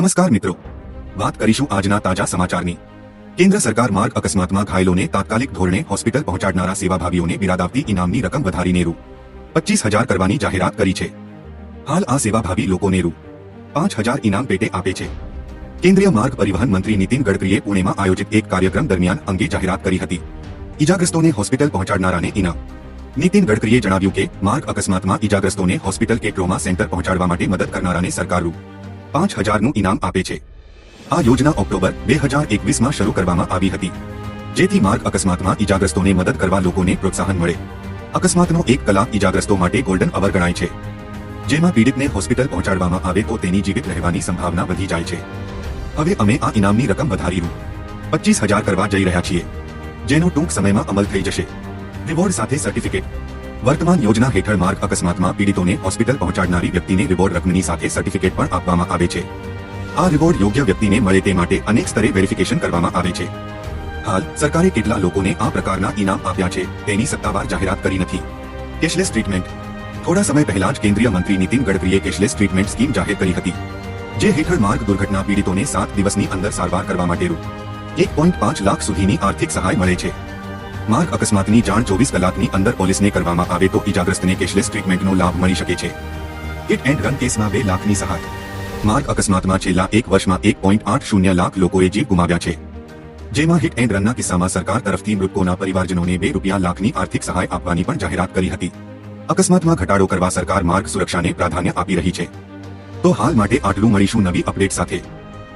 નમસ્કાર મિત્રો. વાત કરીશું આજના તાજા સમાચારની. કેન્દ્ર સરકાર માર્ગ અકસ્માતમાં ઘાયલોને તાત્કાલિક ધોરણે હોસ્પિટલ પહોંચાડનારા સેવાભાવીઓને બિરાદાવતી ઇનામની રકમ વધારીને રૂ પચીસ હજાર કરવાની જાહેરાત કરી છે. હાલ આ સેવાભાવી લોકોને રૂ પાંચ હજાર ઇનામ પેટે આપે છે. કેન્દ્રીય માર્ગ પરિવહન મંત્રી નીતિન ગડકરીએ પુણેમાં આયોજિત એક કાર્યક્રમ દરમિયાન અંગે જાહેરાત કરી હતી. ઇજાગ્રસ્તોને હોસ્પિટલ પહોંચાડનારાને ઇનામ. નીતિન ગડકરીએ જણાવ્યું કે, માર્ગ અકસ્માતમાં ઇજાગ્રસ્તોને હોસ્પિટલ કે ટ્રોમા સેન્ટર પહોંચાડવા માટે મદદ કરનારાને સરકાર રૂ પાંચ હજારનું ઇનામ આપે છે. આ યોજના ઓક્ટોબર બે હજાર એકવીસમાં શરૂ કરવામાં આવી હતી, જેથી માર્ગ અકસ્માતમાં ઇજાગ્રસ્તોને મદદ કરવા લોકોને પ્રોત્સાહન મળે. અકસ્માતનો એક કલાક ઇજાગ્રસ્તો માટે ગોલ્ડન અવર ગણાય છે. જેમાં પીડિતને હોસ્પિટલ પહોંચાડવામાં આવે તો તેની જીવિત રહેવાની સંભાવના વધી જાય છે. હવે અમે આ ઇનામની રકમ વધારી રૂ પચીસ હજાર કરવા જઈ રહ્યા છીએ. જેનો ટૂંક સમયમાં અમલ થઈ જશે. રિવોર્ડ સાથે સર્ટિફિકેટ. વર્તમાન યોજના હેઠળ માર્ગ અકસ્માતમાં પીડિતોને હોસ્પિટલ પહોંચાડનારી વ્યક્તિને રિવોર્ડ રકમની સાથે સર્ટિફિકેટ પણ આપવામાં આવે છે. આ રિવોર્ડ યોગ્ય વ્યક્તિને મળે તે માટે અનેક સ્તરે વેરિફિકેશન કરવામાં આવે છે. હાલ, સરકારે કેટલા લોકોને આ પ્રકારના ઇનામ આપ્યા છે, તેની સત્તાવાર જાહેરાત કરી નથી. Cashless treatment. થોડા સમય પહેલા જ કેન્દ્રીય મંત્રી નીતિન ગડકરીએ કેશલેસ ટ્રીટમેન્ટ સ્કીમ જાહેર કરી હતી, જે હેઠળ માર્ગ દુર્ઘટના પીડિતોને સાત દિવસની અંદર સારવાર કરવા માટે રૂ એક પોઈન્ટ પાંચ લાખ સુધીની આર્થિક સહાય મળે છે. માર્ગ અકસ્માતની જાણ ચોવીસ કલાકની અંદર પોલીસને કરવામાં આવે તો ઇજાગ્રસ્તને કેશલેસ ટ્રીટમેન્ટનો લાભ મળી શકે છે. હિટ એન્ડ રન કેસમાં બે લાખની સહાય માર્ગ અકસ્માતમાં છેલ્લા એક વર્ષમાં એક પોઈન્ટ આઠ શૂન્ય લાખ લોકોએ જીવ ગુમાવ્યા છે. જેમાં હિટ એન્ડ રનના કિસ્સામાં સરકાર તરફથી મૃતકોના પરિવારજનોને બે રૂપિયા લાખની આર્થિક સહાય આપવાની પણ જાહેરાત કરી હતી. અકસ્માતમાં ઘટાડો કરવા સરકાર માર્ગ સુરક્ષાને પ્રાધાન્ય આપી રહી છે. તો હાલ માટે આટલું મળીશું નવી અપડેટ સાથે.